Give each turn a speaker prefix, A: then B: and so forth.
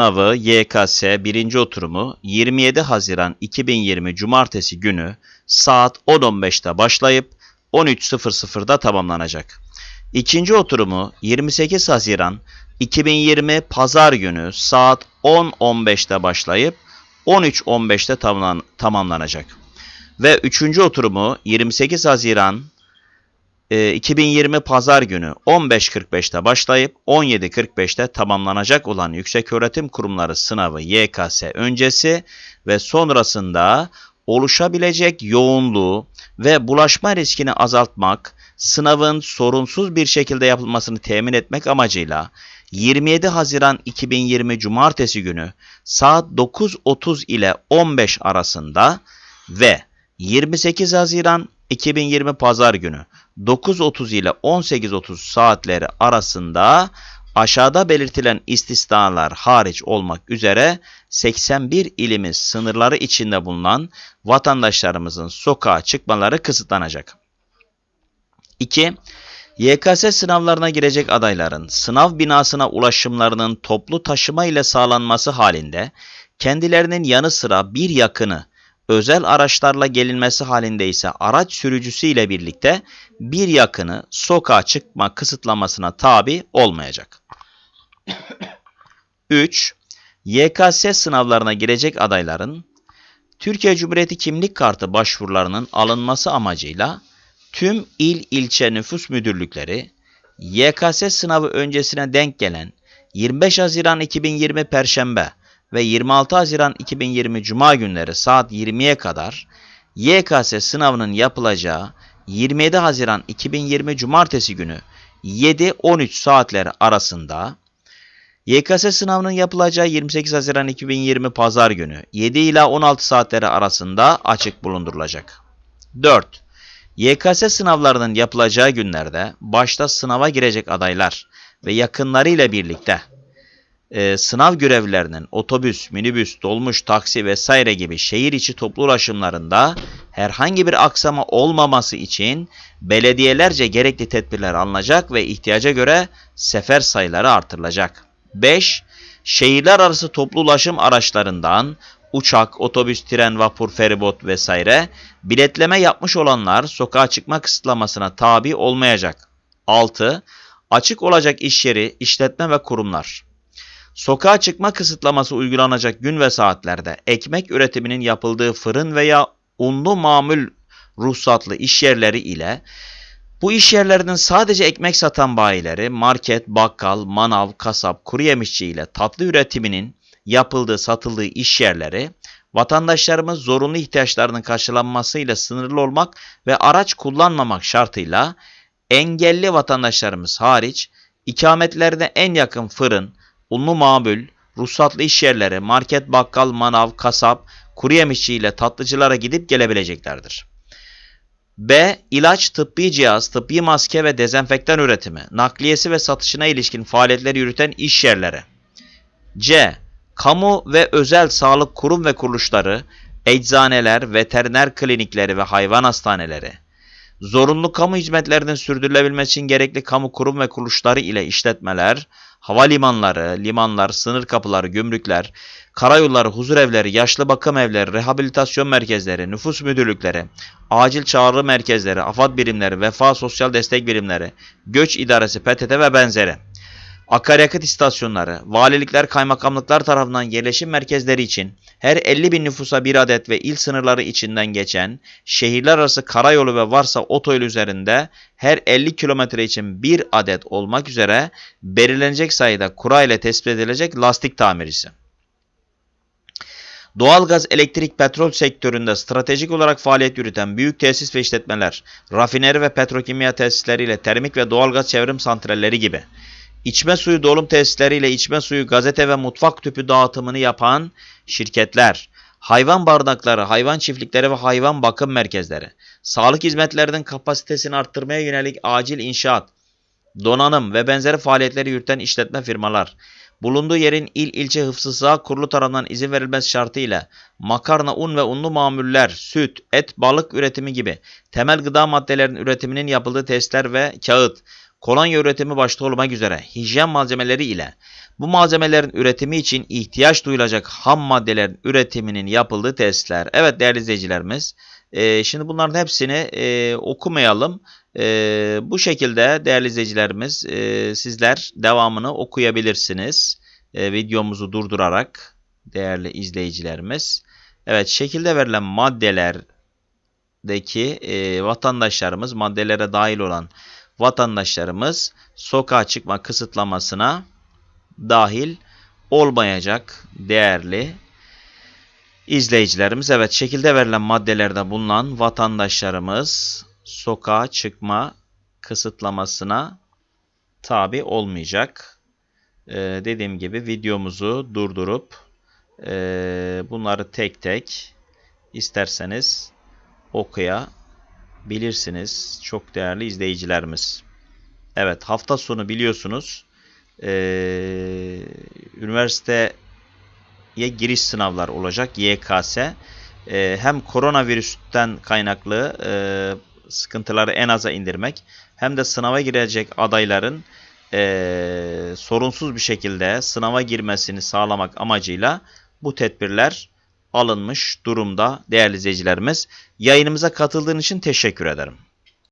A: sınavı YKS 1. oturumu 27 Haziran 2020 Cumartesi günü saat 10.15'te başlayıp 13.00'da tamamlanacak. İkinci oturumu 28 Haziran 2020 Pazar günü saat 10.15'te başlayıp 13.15'te tamamlan- tamamlanacak. Ve üçüncü oturumu 28 Haziran 2020 Pazar günü 15.45'te başlayıp 17.45'te tamamlanacak olan Yükseköğretim Kurumları sınavı YKS öncesi ve sonrasında oluşabilecek yoğunluğu ve bulaşma riskini azaltmak, sınavın sorunsuz bir şekilde yapılmasını temin etmek amacıyla 27 Haziran 2020 Cumartesi günü saat 9.30 ile 15 arasında ve 28 Haziran 2020 Pazar günü 9.30 ile 18.30 saatleri arasında aşağıda belirtilen istisnalar hariç olmak üzere 81 ilimiz sınırları içinde bulunan vatandaşlarımızın sokağa çıkmaları kısıtlanacak. 2. YKS sınavlarına girecek adayların sınav binasına ulaşımlarının toplu taşıma ile sağlanması halinde kendilerinin yanı sıra bir yakını özel araçlarla gelinmesi halinde ise araç sürücüsü ile birlikte bir yakını sokağa çıkma kısıtlamasına tabi olmayacak. 3. YKS sınavlarına girecek adayların Türkiye Cumhuriyeti kimlik kartı başvurularının alınması amacıyla tüm il ilçe nüfus müdürlükleri YKS sınavı öncesine denk gelen 25 Haziran 2020 Perşembe ve 26 Haziran 2020 Cuma günleri saat 20'ye kadar YKS sınavının yapılacağı 27 Haziran 2020 Cumartesi günü 7-13 saatleri arasında YKS sınavının yapılacağı 28 Haziran 2020 Pazar günü 7 ila 16 saatleri arasında açık bulundurulacak. 4. YKS sınavlarının yapılacağı günlerde başta sınava girecek adaylar ve yakınlarıyla birlikte e, sınav görevlilerinin otobüs, minibüs, dolmuş, taksi vesaire gibi şehir içi toplu ulaşımlarında herhangi bir aksama olmaması için belediyelerce gerekli tedbirler alınacak ve ihtiyaca göre sefer sayıları artırılacak. 5. Şehirler arası toplu ulaşım araçlarından uçak, otobüs, tren, vapur, feribot vesaire biletleme yapmış olanlar sokağa çıkma kısıtlamasına tabi olmayacak. 6. Açık olacak iş yeri, işletme ve kurumlar. Sokağa çıkma kısıtlaması uygulanacak gün ve saatlerde ekmek üretiminin yapıldığı fırın veya unlu mamul ruhsatlı iş yerleri ile bu iş yerlerinin sadece ekmek satan bayileri, market, bakkal, manav, kasap, kuru yemişçi ile tatlı üretiminin yapıldığı, satıldığı iş yerleri, vatandaşlarımız zorunlu ihtiyaçlarının karşılanmasıyla sınırlı olmak ve araç kullanmamak şartıyla engelli vatandaşlarımız hariç ikametlerine en yakın fırın, unlu mamul, ruhsatlı iş yerleri, market, bakkal, manav, kasap, kuru yemişçi ile tatlıcılara gidip gelebileceklerdir. B. İlaç, tıbbi cihaz, tıbbi maske ve dezenfektan üretimi, nakliyesi ve satışına ilişkin faaliyetleri yürüten iş yerleri. C. Kamu ve özel sağlık kurum ve kuruluşları, eczaneler, veteriner klinikleri ve hayvan hastaneleri. Zorunlu kamu hizmetlerinin sürdürülebilmesi için gerekli kamu kurum ve kuruluşları ile işletmeler, havalimanları, limanlar, sınır kapıları, gümrükler, karayolları, huzurevleri, yaşlı bakım evleri, rehabilitasyon merkezleri, nüfus müdürlükleri, acil çağrı merkezleri, afat birimleri, vefa sosyal destek birimleri, göç idaresi, PTT ve benzeri. Akaryakıt istasyonları, valilikler, kaymakamlıklar tarafından yerleşim merkezleri için her 50 bin nüfusa bir adet ve il sınırları içinden geçen şehirler arası karayolu ve varsa otoyol üzerinde her 50 kilometre için bir adet olmak üzere belirlenecek sayıda kura ile tespit edilecek lastik tamircisi. Doğalgaz, elektrik, petrol sektöründe stratejik olarak faaliyet yürüten büyük tesis ve işletmeler, rafineri ve petrokimya tesisleriyle termik ve doğalgaz çevrim santralleri gibi İçme suyu dolum tesisleriyle içme suyu, gazete ve mutfak tüpü dağıtımını yapan şirketler, hayvan bardakları, hayvan çiftlikleri ve hayvan bakım merkezleri, sağlık hizmetlerinin kapasitesini arttırmaya yönelik acil inşaat, donanım ve benzeri faaliyetleri yürüten işletme firmalar, bulunduğu yerin il ilçe hıfzı sağ kurulu tarafından izin verilmesi şartıyla makarna, un ve unlu mamuller, süt, et, balık üretimi gibi temel gıda maddelerinin üretiminin yapıldığı testler ve kağıt, kolonya üretimi başta olmak üzere hijyen malzemeleri ile bu malzemelerin üretimi için ihtiyaç duyulacak ham maddelerin üretiminin yapıldığı testler. Evet değerli izleyicilerimiz, e, şimdi bunların hepsini e, okumayalım. E, bu şekilde değerli izleyicilerimiz sizler devamını okuyabilirsiniz. Videomuzu durdurarak değerli izleyicilerimiz. Evet şekilde verilen maddelerdeki e, vatandaşlarımız, maddelere dahil olan vatandaşlarımız sokağa çıkma kısıtlamasına dahil olmayacak değerli izleyicilerimiz. Evet şekilde verilen maddelerde bulunan vatandaşlarımız sokağa çıkma kısıtlamasına tabi olmayacak. Ee, dediğim gibi videomuzu durdurup e, bunları tek tek isterseniz okuyabilirsiniz. Çok değerli izleyicilerimiz. Evet hafta sonu biliyorsunuz ee, üniversiteye giriş sınavlar olacak YKS. Ee, hem koronavirüsten kaynaklı e, sıkıntıları en aza indirmek hem de sınava girecek adayların e, sorunsuz bir şekilde sınava girmesini sağlamak amacıyla bu tedbirler alınmış durumda değerli izleyicilerimiz. Yayınımıza katıldığın için teşekkür ederim.